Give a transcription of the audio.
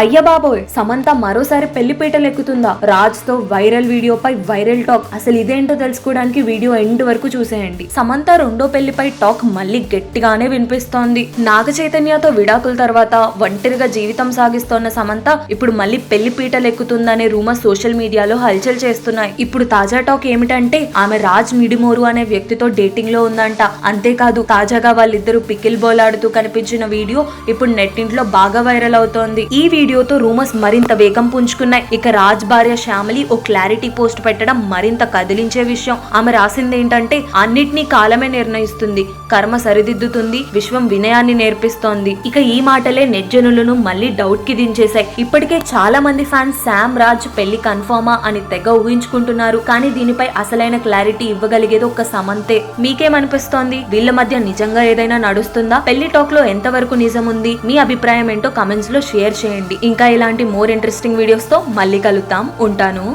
అయ్య బాబోయ్ సమంత మరోసారి పెళ్ళిపీటలు ఎక్కుతుందా రాజ్తో వైరల్ వీడియోపై వైరల్ టాక్. అసలు ఇదేంటో తెలుసుకోవడానికి వీడియో ఎండ్ వరకు చూసేయండి. సమంత రెండో పెళ్ళిపై టాక్ మళ్ళీ గట్టిగానే వినిపిస్తోంది. నాగ చైతన్యతో విడాకుల తర్వాత ఒంటరిగా జీవితం సాగిస్తోన్న సమంత ఇప్పుడు మళ్ళీ పెళ్ళి పీటలు ఎక్కుతుందనే రూమర్ సోషల్ మీడియాలో హల్చల్ చేస్తున్నాయి. ఇప్పుడు తాజా టాక్ ఏమిటంటే ఆమె రాజ్ మిడిమోరు అనే వ్యక్తితో డేటింగ్లో ఉందంట. అంతేకాదు తాజాగా వాళ్ళిద్దరూ పికిల్ బోలాడుతూ కనిపించిన వీడియో ఇప్పుడు నెట్టింట్లో బాగా వైరల్ అవుతోంది. ఈ వీడియోతో రూమర్స్ మరింత వేగం పుంజుకున్నాయి. ఇక రాజ్ భార్య శ్యామలి ఓ క్లారిటీ పోస్ట్ పెట్టడం మరింత కదిలించే విషయం. ఆమె రాసింది ఏంటంటే అన్నిటినీ కాలమే నిర్ణయిస్తుంది. కర్మ సరిదిద్దుతుంది. విశ్వం వినయాన్ని నేర్పిస్తోంది. ఇక ఈ మాటలే నెజ్జనులను మళ్ళీ డౌట్కి దించేశాయి. ఇప్పటికే చాలా మంది ఫ్యాన్స్ శామ్ రాజ్ పెళ్ళి కన్ఫర్మా అని తెగ ఊహించుకుంటున్నారు. కానీ దీనిపై అసలైన క్లారిటీ ఇవ్వగలిగేది ఒక్క సమంతే. మీకేమనిపిస్తోంది? వీళ్ళ మధ్య నిజంగా ఏదైనా నడుస్తుందా? పెళ్ళి టాక్లో ఎంతవరకు నిజం ఉంది మీ అభిప్రాయం ఏంటో కమెంట్స్లో షేర్ చేయండి. ఇంకా ఇలాంటి మోర్ ఇంట్రెస్టింగ్ వీడియోస్తో మళ్ళీ కలుద్దాం. ఉంటాను.